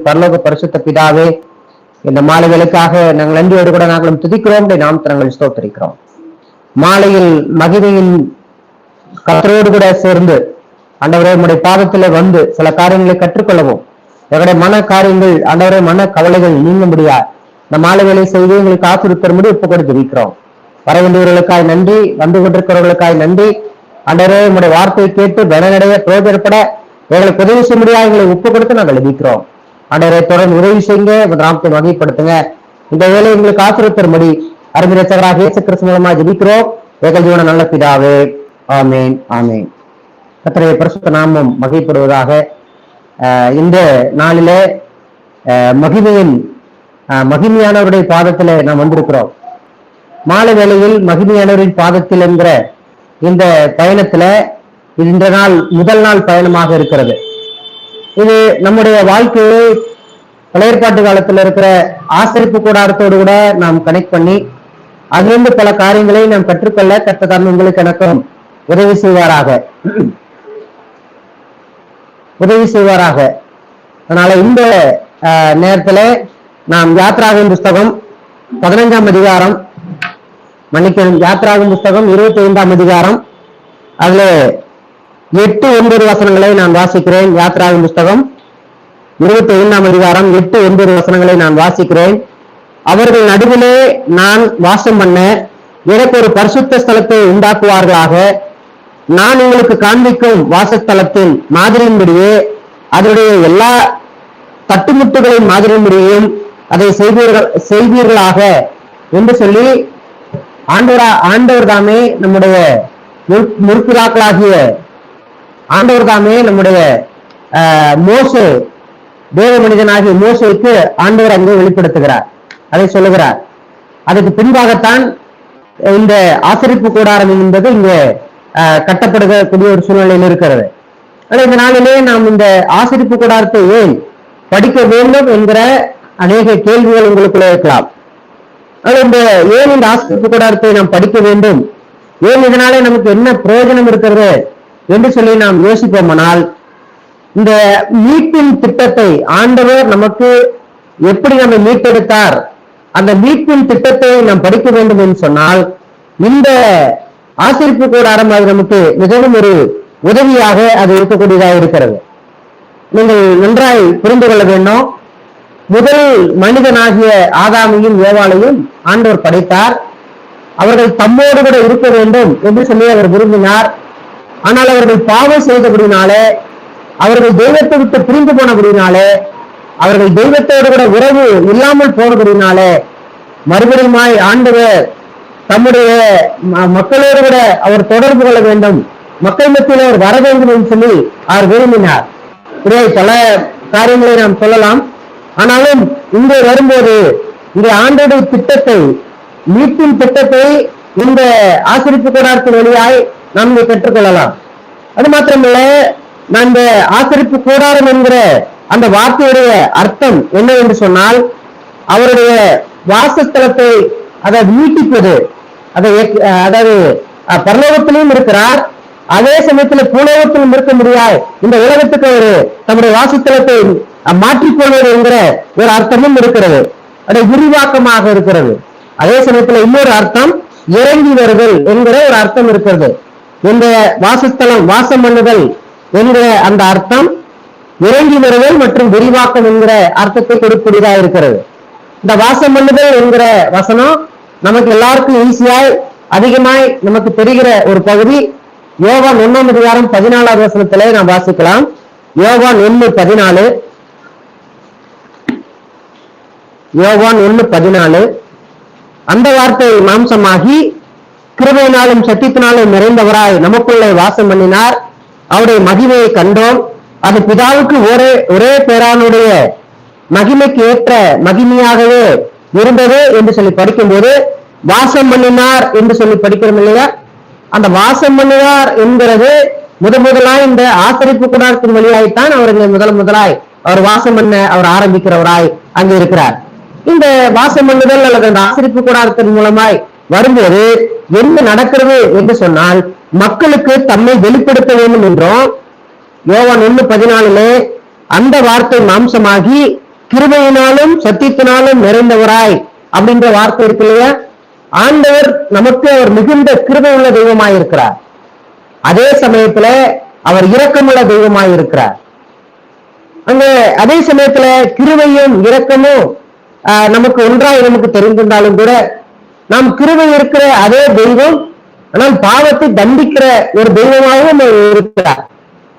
பரலோக பரிசுத்த பிதாவே இந்த மாலை வேலைக்காக நாங்கள் நன்றியோடு கூட நாங்களும் துதிக்கிறோம் நாம் நாமத்தை நாங்கள் மாலையில் மகிமையின் கத்தரோடு கூட சேர்ந்து அண்டவரே உம்முடைய பாதத்துல வந்து சில காரியங்களை கற்றுக்கொள்ளவும் எங்களுடைய மன காரியங்கள் அண்டவரே மன கவலைகள் நீங்க முடியாது இந்த மாலை வேலை செய்து எங்களுக்கு ஆசிரியர் ஒப்பு கூட ஜெபிக்கிறோம் வர வேண்டியவர்களுக்காய் நன்றி வந்து கொண்டிருக்கிறவர்களுக்காய் நன்றி. அண்டவரே உம்முடைய வார்த்தையை கேட்டு பலனடைய பிரயோஜனப்பட எங்களுக்கு உதவி செய்ய முடியாது எங்களை ஒப்பு கொடுத்து நாங்கள் ஜெபிக்கிறோம் ஆண்டவரை தொடர்ந்து உதவி செய்யுங்க. உங்க நாமத்தை வகைப்படுத்துங்க. இந்த வேலை எங்களுக்கு ஆசிரியர் அருமிரச்சகராக இயேசு கிறிஸ்து மூலமா ஜெபிக்கிறோம். ஏகல் ஜீவன நல்ல பிதாவே. ஆமேன் ஆமேன். கர்த்தருடைய பிரசுத்த நாமம் மகிழ்ப்படுவதாக இந்த நாளிலே மகிமையின் மகிமையானவருடைய பாதத்திலே நாம் வந்திருக்கிறோம். மாலை வேளையில் மகிமையானவரின் பாதத்தில் என்கிற இந்த பயணத்துல இன்ற இந்த நாள் முதல் நாள் பயணமாக இருக்கிறது. இது நம்முடைய வாழ்க்கையை பழையற்பாட்டு காலத்துல இருக்கிற ஆசரிப்பு கூடாரத்தோடு கூட நாம் கனெக்ட் பண்ணி அதிலிருந்து பல காரியங்களை நாம் கற்றுக்கொள்ள கற்றதாம் உங்களுக்கு எனக்கும் உதவி செய்வாராக. உதவி செய்வாராக. அதனால இந்த ஆஹ், நேரத்துல நாம் யாத்ராவின் புஸ்தகம் பதினைஞ்சாம் அதிகாரம் மன்னிக்கணும் யாத்ராவின் புஸ்தகம் இருபத்தி ஐந்தாம் அதிகாரம் அதுல எட்டு ஒன்பது வசனங்களை நான் வாசிக்கிறேன். யாத்ராவின் புஸ்தகம் இருபத்தி ஐந்தாம் அதிகாரம் எட்டு ஒன்பது வசனங்களை நான் வாசிக்கிறேன். அவர்கள் நடுவிலே நான் வாசம் பண்ண எனக்கு ஒரு பரிசுத்த ஸ்தலத்தை உண்டாக்குவார்களாக. நான் உங்களுக்கு காண்பிக்கும் வாசஸ்தலத்தின் மாதிரியின்படியே அதனுடைய எல்லா தட்டுமுட்டுகளின் மாதிரியின்படியும் அதை செய்வீர்கள் செய்வீர்களாக என்று சொல்லி ஆண்டவரா ஆண்டவர் தாமே நம்முடைய முற்- முற்பிதாக்களாகிய ஆண்டவர் தாமே நம்முடைய மோசு தேவ மனிதனாகிய மோசேக்கு ஆண்டவர் அங்கே வெளிப்படுத்துகிறார். அதை சொல்லுகிறார். அதுக்கு பின்பாகத்தான் இந்த ஆசரிப்பு கூடாரம் என்பது இங்கே கட்டப்படுகக்கூடிய ஒரு சூழ்நிலையில் இருக்கிறது. ஆனால் இந்த நாளிலே நாம் இந்த ஆசரிப்பு கூடாரத்தை ஏன் படிக்க வேண்டும் என்கிற அநேக கேள்விகள் உங்களுக்குள்ளே இருக்கலாம். ஆனால் இந்த ஏன் இந்த ஆசரிப்பு கூடாரத்தை நாம் படிக்க வேண்டும்? ஏன் இதனாலே நமக்கு என்ன பிரயோஜனம் இருக்கிறது? என்று சொல்லி நாம் யோசிப்போமானால் இந்த மீட்பின் திட்டத்தை ஆண்டவர் நமக்கு எப்படி நம்ம மீட்டெடுத்தார்? அந்த மீட்பின் திட்டத்தை நாம் படிக்க வேண்டும் என்று சொன்னால் இந்த ஆசிரிப்பு கூடாரம் அது நமக்கு மிகவும் ஒரு உதவியாக அது இருக்கக்கூடியதாக இருக்கிறது. நீங்கள் நன்றாய் புரிந்து கொள்ள வேண்டும். முதல் மனிதனாகிய ஆதாமியும் ஏவாளையும் ஆண்டவர் படைத்தார். அவர்கள் தம்மோடு கூட இருக்க வேண்டும் என்று சொல்லி அவர் விரும்பினார். ஆனால் அவர்கள் பாவம் செய்தபடினாலே அவர்கள் தெய்வத்தை விட்டு பிரிந்து போனபடினாலே அவர்கள் தெய்வத்தோடு கூட உறவு இல்லாமல் போனபடினாலே மறுபடியுமாய் ஆண்டவர் தம்முடைய மக்களோடு கூட அவர் தொடர்பு கொள்ள வேண்டும். மக்கள் மத்தியில் அவர் வர வேண்டும் என்று சொல்லி அவர் விரும்பினார். இப்படியே பல காரியங்களை நாம் சொல்லலாம். ஆனாலும் இங்கே வரும்போது இந்த ஆண்டோடைய திட்டத்தை மீட்பின் திட்டத்தை இந்த ஆசிரிப்பு கூடாரத்தின் வழியாய் நாம் பெற்றுக்கொள்ளலாம். அது மாத்திரமல்ல நான் இந்த கூடாரம் என்கிற அந்த வார்த்தையுடைய அர்த்தம் என்ன என்று சொன்னால் அவருடைய வாசஸ்தலத்தை அதை நீட்டிப்பது அதை அதாவது அஹ், பரலோகத்திலும் இருக்கிறார் அதே சமயத்துல பூலோகத்திலும் இருக்க முடியாது இந்த உலகத்துக்கு ஒரு தம்முடைய வாசஸ்தலத்தை மாற்றிக்கொள்வது என்கிற ஒரு அர்த்தமும் இருக்கிறது. அதை விரிவாக்கமாக இருக்கிறது. அதே சமயத்துல இன்னொரு அர்த்தம் இறங்கி வருதல் என்கிற ஒரு அர்த்தம் இருக்கிறது. என்ற வாசஸ்தலம் வாசம் பண்ணுதல் என்கிற அந்த அர்த்தம் இறங்கி வருதல் மற்றும் விரிவாக்கம் என்கிற அர்த்தத்தை கொடுக்கூடியதா இருக்கிறது. இந்த வாசம் பண்ணுதல் என்கிற வசனம் நமக்கு எல்லாருக்கும் ஈஸியாய் அதிகமாய் நமக்கு தெரிகிற ஒரு பகுதி. யோகா ஒன்னாம் அதிகாரம் பதினாலாவது வசனத்திலே நாம் வாசிக்கலாம். யோகான் ஒன்னு பதினாலு. யோகான் ஒன்னு பதினாலு. அந்த வார்த்தை மாம்சமாகி கிருபையினாலும் சத்தியத்தினாலும் நிறைந்தவராய் நமக்குள்ளே வாசம் பண்ணினார். அவருடைய மகிமையை கண்டோம். அது பிதாவுக்கு ஒரே ஒரே பேரானுடைய மகிமைக்கு ஏற்ற மகிமையாகவே இருந்தது என்று சொல்லி படிக்கும்போது வாசம் பண்ணினார் என்று சொல்லி படிக்கிறோம் இல்லையா? அந்த வாசம் பண்ணினார் என்கிறது முத முதலாய் இந்த ஆசரிப்பு கூடாரத்தின் வழியாய்த்தான் அவர் இங்க முதல் முதலாய் அவர் வாசம் பண்ண அவர் ஆரம்பிக்கிறவராய் அங்கே இருக்கிறார். இந்த வாசம் பண்ணுதல் அல்லது அந்த ஆசரிப்பு கூடாரத்தின் மூலமாய் வரும்போது என்ன நடக்கிறது என்று சொன்னால் மக்களுக்கு தம்மை வெளிப்படுத்த வேண்டும் என்றும் யோவான் ஒண்ணு பதினாலுல அந்த வார்த்தை மாம்சமாகி கிருபையினாலும் சத்தியத்தினாலும் நிறைந்தவராய் அப்படின்ற வார்த்தை இருக்கு இல்லையா? ஆண்டவர் நமக்கு அவர் மிகுந்த கிருபை உள்ள தெய்வமாய் இருக்கிறார். அதே சமயத்துல அவர் இரக்கமுள்ள தெய்வமாய் இருக்கிறார். அங்க அதே சமயத்துல கிருவையும் இரக்கமும் ஆஹ், நமக்கு ஒன்றாய் நமக்கு தெரிந்திருந்தாலும் கூட நாம் கிருபை இருக்கிற அதே தெய்வம் ஆனால் பாவத்தை தண்டிக்கிற ஒரு தெய்வமாகவும் இருக்கிறார்.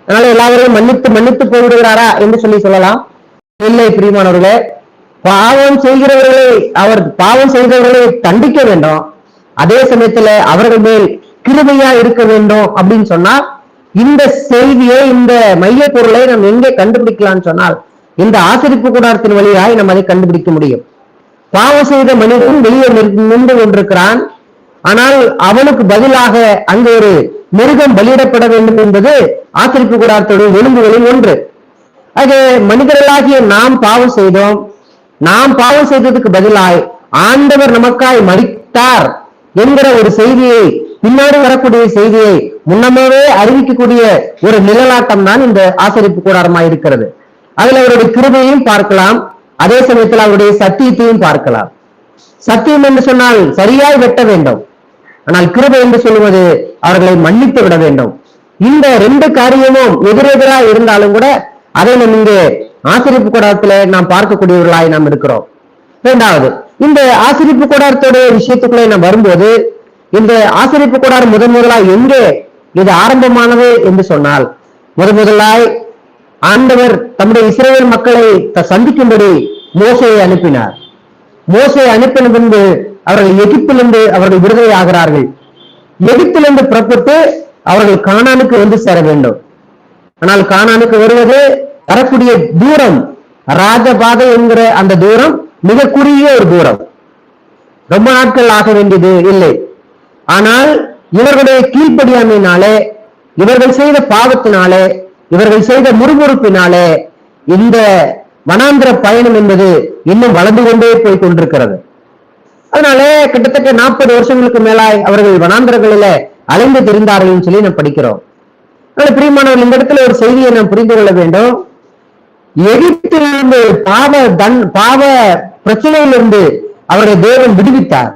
அதனால எல்லாவரையும் மன்னித்து மன்னித்து போய்விடுகிறாரா என்று சொல்லி சொல்லலாம். இல்லை பிரியமானவர்களே பாவம் செய்கிறவர்களை அவர் பாவம் செய்கிறவர்களை தண்டிக்க வேண்டும். அதே சமயத்துல அவர்கள் மேல் கிருமையா இருக்க வேண்டும் அப்படின்னு சொன்னா இந்த செய்தியை இந்த மைய பொருளை நாம் எங்கே கண்டுபிடிக்கலாம்னு சொன்னால் இந்த ஆசிரிப்பு கூடாரத்தின் வழியாய் நம்ம அதை கண்டுபிடிக்க முடியும். பாவம் செய்த மனிதன் வெளியே நின்று- நின்று கொண்டிருக்கிறான். ஆனால் அவனுக்கு பதிலாக அங்கு ஒரு மிருகம் பலியிடப்பட வேண்டும் என்பது ஆசிரிப்பு கூடாரத்தோட ஒழுங்குகளில் ஒன்று. அது மனிதர்களாகிய நாம் பாவம் செய்தோம். நாம் பாவம் செய்ததுக்கு பதிலாய் ஆண்டவர் நமக்காய் மறித்தார் என்கிற ஒரு செய்தியை பின்னாடி வரக்கூடிய செய்தியை முன்னமாவே அறிவிக்கக்கூடிய ஒரு நிழலாட்டம் தான் இந்த ஆசரிப்பு கூடாரமாயிருக்கிறது. அதுல அவருடைய கிருபையும் பார்க்கலாம். அதே சமயத்தில் அவருடைய சத்தியத்தையும் பார்க்கலாம். சத்தியம் என்று சொன்னால் சரியாய் வெட்ட வேண்டும். ஆனால் கிருபை என்று சொல்லுவது அவர்களை மன்னித்து விட வேண்டும். இந்த ரெண்டு காரியமும் எதிரெதிராக இருந்தாலும் கூட அதை நம்ம இங்கே ஆசிரிப்பு கூடத்துல நாம் பார்க்கக்கூடியவர்களாய் நாம் இருக்கிறோம். இரண்டாவது இந்த ஆசிரிப்பு கூடாரத்துடைய விஷயத்துக்குள்ளே நாம் வரும்போது இந்த ஆசிரிப்பு கூடாரம் முதன் முதலாய் எங்கே இது ஆரம்பமானது என்று சொன்னால் முதன் முதலாய் ஆண்டவர் தம்முடைய இஸ்ரேல் மக்களை த- சந்திக்கும்படி மோசையை அனுப்பினார். மோசையை அனுப்பின பின்பு அவர்கள் எகிப்திலிருந்து அவர்கள் விடுதலை ஆகிறார்கள். எகிப்திலிருந்து புறப்பட்டு அவர்கள் காணானுக்கு வந்து சேர வேண்டும். ஆனால் காணானுக்கு வருவது வரக்கூடிய தூரம் ராஜபாதை என்கிற அந்த தூரம் மிக குறுகிய ஒரு தூரம். ரொம்ப நாட்கள் ஆக வேண்டியது இல்லை. ஆனால் இவர்களுடைய கீழ்ப்படியாமையினாலே இவர்கள் செய்த பாவத்தினாலே இவர்கள் செய்த முறுமுறுப்பினாலே இந்த வனாந்திர பயணம் என்பது இன்னும் வளர்ந்து கொண்டே போய் கொண்டிருக்கிறது. அதனால கிட்டத்தட்ட நாற்பது வருஷங்களுக்கு மேலாய் அவர்கள் வனாந்திரங்களில அலைந்து திரிந்தார்கள் சொல்லி நாம் படிக்கிறோம். அதனால பிரியமானவர்கள் இந்த இடத்துல ஒரு செய்தியை நாம் புரிந்து கொள்ள வேண்டும். எகிப்திலிருந்து பாவ தன் பாவ பிரச்சனையிலிருந்து அவரை தேவன் விடுவித்தார்.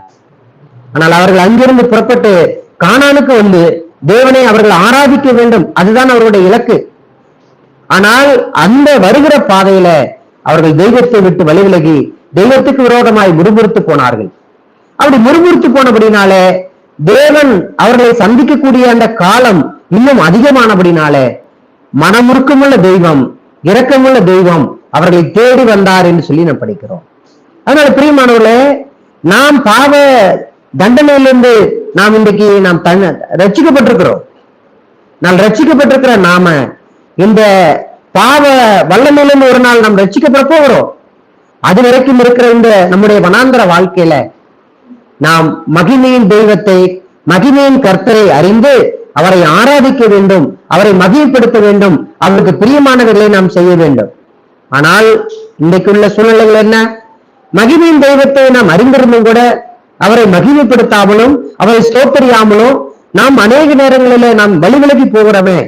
ஆனால் அவர்கள் அங்கிருந்து புறப்பட்டு காணானுக்கு வந்து தேவனை அவர்கள் ஆராதிக்க வேண்டும். அதுதான் அவருடைய இலக்கு. ஆனால் அந்த வருகிற பாதையில அவர்கள் தெய்வத்தை விட்டு வழி விலகி தெய்வத்துக்கு விரோதமாய் முறுமுறுத்து போனார்கள். அப்படி முறுமுறுத்து போனபடினாலே தேவன் அவர்களை சந்திக்கக்கூடிய அந்த காலம் இன்னும் அதிகமானபடினாலே மனமுறுக்கமுள்ள தெய்வம் இரக்கமுள்ள தெய்வம் அவர்களை தேடி வந்தார் என்று சொல்லி நாம் படிக்கிறோம். அதனால பிரியமானவர்களே நாம் பாவ தண்டனையிலிருந்து நாம் இன்றைக்கு நாம் தன் ரட்சிக்கப்பட்டிருக்கிறோம். நான் ரச்சிக்கப்பட்டிருக்கிற நாம இந்த பாவ வல்லமையிலிருந்து ஒரு நாள் நாம் ரசிக்கப்பட போகிறோம். அது வரைக்கும் இருக்கிற இந்த நம்முடைய வனாந்தர வாழ்க்கையில நாம் மகிமையின் தெய்வத்தை மகிமையின் கர்த்தரை அறிந்து அவரை ஆராதிக்க வேண்டும் அவரை மகிமைப்படுத்த வேண்டும் அவருக்கு பிரியமானவர்களை நாம் செய்ய வேண்டும். ஆனால் இன்றைக்குள்ள சூழ்நிலைகள் என்ன? மகிமையின் தெய்வத்தை நாம் அறிந்திருந்தும் கூட அவரை மகிமைப்படுத்தாமலும் அவரை ஸ்தோத்தரியாமலும் நாம் அநேக நேரங்களில நாம் வழி விலகி போகிறோமே.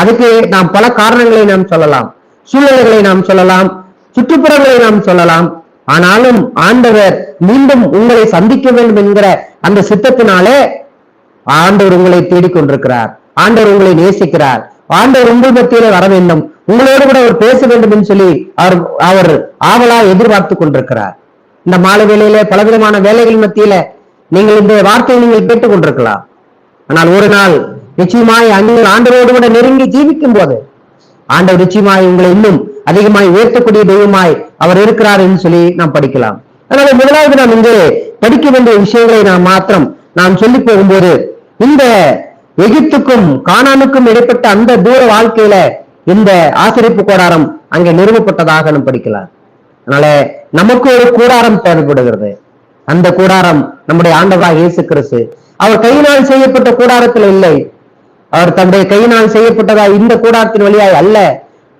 அதுக்கு நாம் பல காரணங்களை நாம் சொல்லலாம். சூழ்நிலைகளை நாம் சொல்லலாம். சுற்றுப்புறங்களை நாம் சொல்லலாம். ஆனாலும் ஆண்டவர் மீண்டும் உங்களை சந்திக்க வேண்டும் என்கிற அந்த சித்தத்தினாலே ஆண்டவர் உங்களை தேடிக்கொண்டிருக்கிறார். ஆண்டவர் உங்களை நேசிக்கிறார். ஆண்டவர் உங்கள் மத்தியிலே வர வேண்டும். உங்களோடு கூட அவர் பேச வேண்டும் என்று சொல்லி அவர் அவர் ஆவலா எதிர்பார்த்து கொண்டிருக்கிறார். இந்த மாலை வேலையில பலவிதமான வேலைகள் மத்தியில நீங்கள் இந்த வார்த்தையை நீங்கள் கேட்டுக் கொண்டிருக்கலாம் ஆனால் ஒரு நாள் நிச்சயமாய் நீங்கள் ஆண்டவரோடு கூட நெருங்கி ஜீவிக்கும் போது ஆண்டவர் நிச்சயமாய் உங்களை இன்னும் அதிகமாய் உயர்த்தக்கூடிய தெய்வமாய் அவர் இருக்கிறார் என்று சொல்லி நாம் படிக்கலாம். அதனால முதலாவது நாம் இங்கே படிக்க வேண்டிய விஷயங்களை நாம் மாத்திரம் நாம் சொல்லி போகும்போது இந்த எகிப்துக்கும் காணானுக்கும் இடைப்பட்ட அந்த தூர வாழ்க்கையில இந்த ஆசிரிப்பு கூடாரம் அங்கே நிறுவப்பட்டதாக நாம் படிக்கலாம். அதனால நமக்கு ஒரு கூடாரம் தேவைப்படுகிறது. அந்த கூடாரம் நம்முடைய ஆண்டவராக இயேசு கிறிஸ்து. அவர் கையினால் செய்யப்பட்ட கூடாரத்தில் இல்லை. அவர் தம்முடைய கையினால் செய்யப்பட்டதா இந்த கூடாரத்தின் வழியாய் அல்ல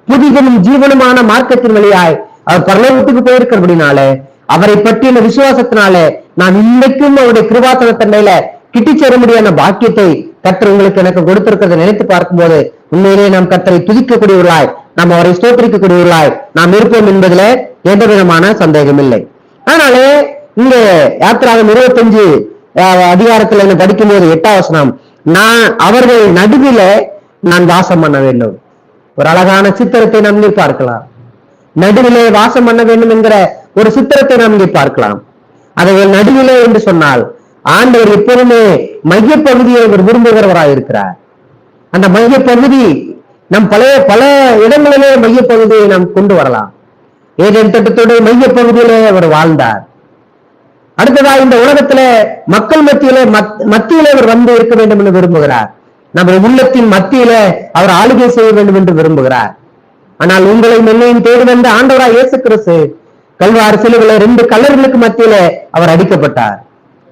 புதிதனும் ஜீவனுமான மார்க்கத்தின் வழியாய் அவர் பரலோகத்துக்கு போயிருக்கிறபடினாலே அவரை பற்றின விசுவாசத்தினாலே நான் இன்றைக்கும் அவருடைய கிருபாசன கிட்டி சேர முடியாத பாக்கியத்தை கத்தர் உங்களுக்கு எனக்கு கொடுத்திருக்கிறத நினைத்து பார்க்கும்போது உண்மையிலேயே நாம் கத்தரை துதிக்கக்கூடியவர்களாய் நாம் அவரை ஸ்தோத்தரிக்கக்கூடியவர்களாய் நாம் இருப்போம் என்பதுல எந்த விதமான சந்தேகம் இல்லை ஆனாலே இங்க யாத்திராகம் இருபத்தஞ்சு அதிகாரத்துல என்ன படிக்கும் போது எட்டாவசனம் நான் அவர்கள் நடுவில நான் வாசம் பண்ண வேண்டும். ஒரு அழகான சித்திரத்தை நாம் இங்கே பார்க்கலாம். நடுவிலே வாசம் பண்ண வேண்டும் என்கிற ஒரு சித்திரத்தை நாம் இங்கே பார்க்கலாம். அவைகள் நடுவிலே என்று சொன்னால் ஆண்டவர் எப்போதுமே மையப்பகுதியை அவர் விரும்புகிறவராய் இருக்கிறார். அந்த மையப்பகுதி நம் பழைய பல இடங்களிலே மையப்பகுதியை நாம் கொண்டு வரலாம். ஏதேன் திட்டத்துடைய மையப்பகுதியிலே அவர் வாழ்ந்தார். அடுத்ததா இந்த உலகத்துல மக்கள் மத்தியில மத்தியிலே அவர் வந்து இருக்க வேண்டும் என்று விரும்புகிறார். நம்முடைய உள்ளத்தின் மத்தியில அவர் ஆளுகை செய்ய வேண்டும் என்று விரும்புகிறார். ஆனால் உங்களை மென்னையும் தேடி வந்த ஆண்டவரா இயேசு கிறிஸ்து கல்வார் சிலுவில ரெண்டு கல்லர்களுக்கு மத்தியில அவர் அடிக்கப்பட்டார்.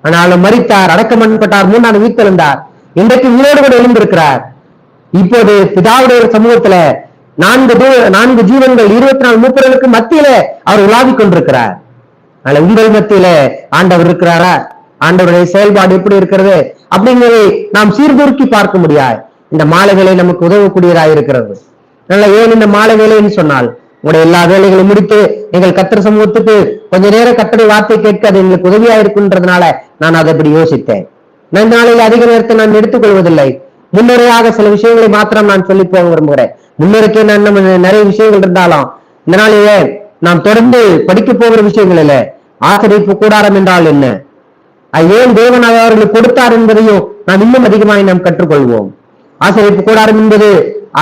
ஆனாலும் மறித்தார் அடக்கம் பண்ணப்பட்டார் மூன்றாம் வீட்டிருந்தார் இன்றைக்கு உயிரோடு கூட எழுந்திருக்கிறார். இப்போது பிதாவுடைய சமூகத்துல நான்கு நான்கு ஜீவன்கள் இருபத்தி நாலு மூப்பர்களுக்கு மத்தியில அவர் உலாவிக் கொண்டிருக்கிறார். அதுல உங்கள் மத்தியில ஆண்டவர் இருக்கிறாரா? ஆண்டவருடைய செயல்பாடு எப்படி இருக்கிறது? அப்படிங்கிறதை நாம் சீர்தூக்கி பார்க்க முடியாது. இந்த மாலை வேலை நமக்கு உதவக்கூடியதாக இருக்கிறது. நல்ல ஏன் இந்த மாலை வேலைன்னு சொன்னால் உங்களுடைய எல்லா வேலைகளையும் முடித்து எங்கள் கத்திர சமூகத்துக்கு கொஞ்ச நேரம் கத்தரை வார்த்தை கேட்க அது எங்களுக்கு உதவியா இருக்குன்றதுனால நான் அதை அப்படி யோசித்தேன். நான் நாளையில் அதிக நேரத்தை நான் எடுத்துக்கொள்வதில்லை. முன்னுரையாக சில விஷயங்களை மாத்திரம் நான் சொல்லி போக விரும்புகிறேன். முன்னுரைக்கே நான் நம்ம நிறைய விஷயங்கள் இருந்தாலும் இந்த நாளிலே நாம் தொடர்ந்து படிக்க போகிற விஷயங்கள் இல்ல ஆசிரியப்பு கூடாரம் என்றால் என்ன? ஏன் தேவன் அவர்களுக்கு கொடுத்தார் என்பதையும் நாம் இன்னும் அதிகமாக நாம் கற்றுக்கொள்வோம். ஆசிரியப்பு கூடாரம் என்பது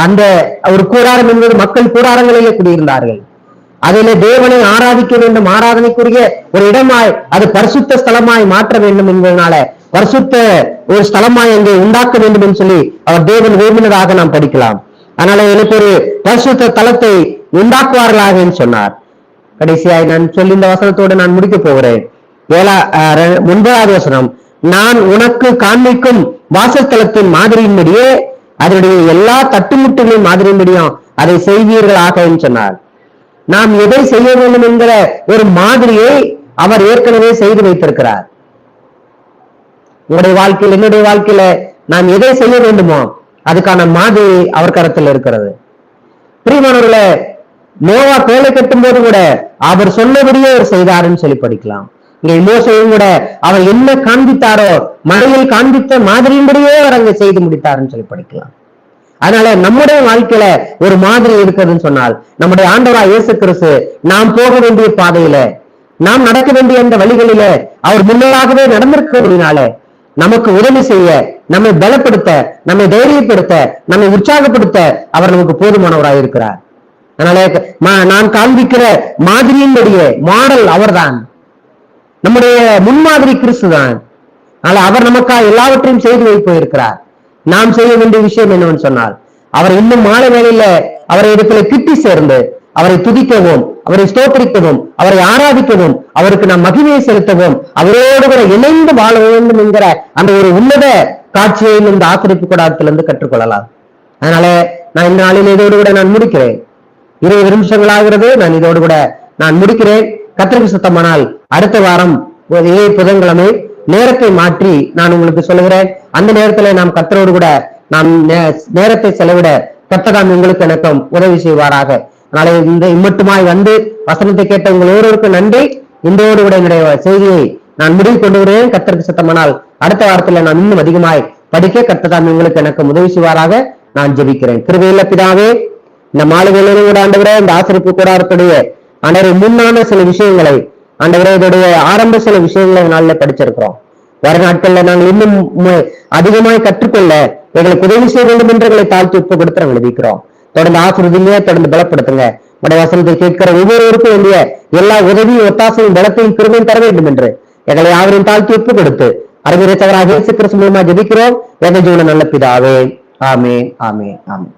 அந்த ஒரு கூடாரம் என்பது மக்கள் கூடாரங்களிலே குடியிருந்தார்கள். அதிலே தேவனை ஆராதிக்க வேண்டும் ஆராதனைக்குரிய ஒரு இடமாய் அது பரிசுத்த ஸ்தலமாய் மாற்ற வேண்டும் என்பதனால பரிசுத்த ஒரு ஸ்தலமாய் அங்கே உண்டாக்க வேண்டும் என்று சொல்லி அவர் தேவன் விரும்பினதாக நாம் படிக்கலாம். அதனால எனக்கு ஒரு பரிசுத்த தலத்தை உண்டாக்குவார்களாக சொன்னார். கடைசியாய் நான் சொல்லி இந்த வசனத்தோடு நான் முடிக்க போகிறேன். ஏழா ஒன்பதாவது வசனம். நான் உனக்கு காண்பிக்கும் வாசஸ்தலத்தின் மாதிரியின்படியே அதனுடைய எல்லா தட்டுமுட்டுகளின் மாதிரியின்படியும் அதை செய்வீர்களாக சொன்னார். நாம் எதை செய்ய வேண்டும் என்கிற ஒரு மாதிரியை அவர் ஏற்கனவே செய்து வைத்திருக்கிறார். உங்களுடைய வாழ்க்கையில் என்னுடைய வாழ்க்கையில நாம் எதை செய்ய வேண்டுமோ அதுக்கான மாதிரி அவர் கரத்தில் இருக்கிறது. பிரியமானவர்களே நோவா பேலை கட்டும் போது கூட அவர் சொன்னபடியே அவர் செய்தாருன்னு சொல்லி படிக்கலாம். இங்க மோசையும் கூட அவர் என்ன காண்பித்தாரோ மழையில் காண்பித்த மாதிரியின்படியே அவர் அங்க செய்து முடித்தாருன்னு சொல்லி படிக்கலாம். அதனால நம்முடைய வாழ்க்கையில ஒரு மாதிரி இருக்கிறதுன்னு சொன்னால் நம்முடைய ஆண்டவரா இயேசு கிறிஸ்து நாம் போக வேண்டிய பாதையில நாம் நடக்க வேண்டிய அந்த வழிகளில அவர் முன்னதாகவே நடந்திருக்கிறதுனால நமக்கு உதவி செய்ய நம்மை பலப்படுத்த நம்மை தைரியப்படுத்த நம்மை உற்சாகப்படுத்த அவர் நமக்கு போதுமானவராக இருக்கிறார் அதனால நான் காண்பிக்கிற மாதிரியினுடைய மாடல் அவர்தான். நம்முடைய முன்மாதிரி கிறிஸ்து தான். அதனால அவர் நமக்காக எல்லாவற்றையும் செய்து வைப்பு இருக்கிறார் நாம் செய்ய வேண்டிய விஷயம் என்னவென்று சொன்னால் அவர் இன்னும் மாலை வேலையில அவரை இடத்துல கிட்டி சேர்ந்து அவரை துதிக்கவும் அவரை ஸ்தோத்தரிக்கவும் அவரை ஆராதிக்கவும் அவருக்கு நாம் மகிமையை செலுத்தவும் அவரோடு கூட இணைந்து வாழ வேண்டும் என்கிற அந்த ஒரு உன்னத காட்சியை இந்த ஆசிரியப்பு கூடாரத்திலிருந்து கற்றுக்கொள்ளலாம். அதனால நான் இந்த நாளில் இதோடு கூட நான் முடிக்கிறேன். இருபது நிமிஷங்கள் ஆகிறது. நான் இதோடு கூட நான் முடிக்கிறேன். கத்திரிக்கு சுத்தமானால் அடுத்த வாரம் இதே புதன்கிழமை நேரத்தை மாற்றி நான் உங்களுக்கு சொல்லுகிறேன். அந்த நேரத்துல நாம் கத்தரோடு கூட நாம் நேரத்தை செலவிட கத்ததாம் உங்களுக்கு எனக்கும் உதவி செய்வாராக. நாளை இந்த இம்மட்டுமாய் வந்து வசனத்தை கேட்ட உங்கள் ஒருவருக்கும் நன்றி. இந்தோடு கூட என்னுடைய செய்தியை நான் முடிவு கொண்டு வருவேன் கத்தருக்கு சத்தமானால் அடுத்த வாரத்துல நான் இன்னும் அதிகமாய் படிக்க கத்ததாம் உங்களுக்கு எனக்கு உதவி செய்வாராக. நான் ஜெபிக்கிறேன். திருவையில பிதாவே இந்த மாளிகையிலும் கூட ஆண்டவரே இந்த ஆசிரிப்பு கூடாரத்துடைய ஆண்டவரை முன்னான சில விஷயங்களை ஆண்டவரே இதோடைய ஆரம்ப சில விஷயங்களை நாளில் படிச்சிருக்கிறோம். வர நாட்கள்ல நாங்கள் இன்னும் அதிகமாய் கற்றுக்கொள்ள எங்களுக்கு உதவி செய்ய வேண்டும் என்று எங்களை தாழ்த்தி ஒப்பு கொடுத்து நாங்கள் விதிக்கிறோம். தொடர்ந்து ஆசிரியர்களே தொடர்ந்து பலப்படுத்துங்க. உடைய வசனத்தை கேட்கிற ஒவ்வொருவருக்கும் வேண்டிய எல்லா உதவியும் ஒத்தாசையும் பலத்தையும் கிருமையும் தர வேண்டும் என்று எங்களை யாவரையும் தாழ்த்தி ஒப்பு கொடுத்து அறிவியல் தவறாக இயேசு கிறிஸ்து மூலமா ஜெபிக்கிறோம். எங்கள் ஜீவன நல்ல பிதாவே. ஆமே ஆமே ஆமே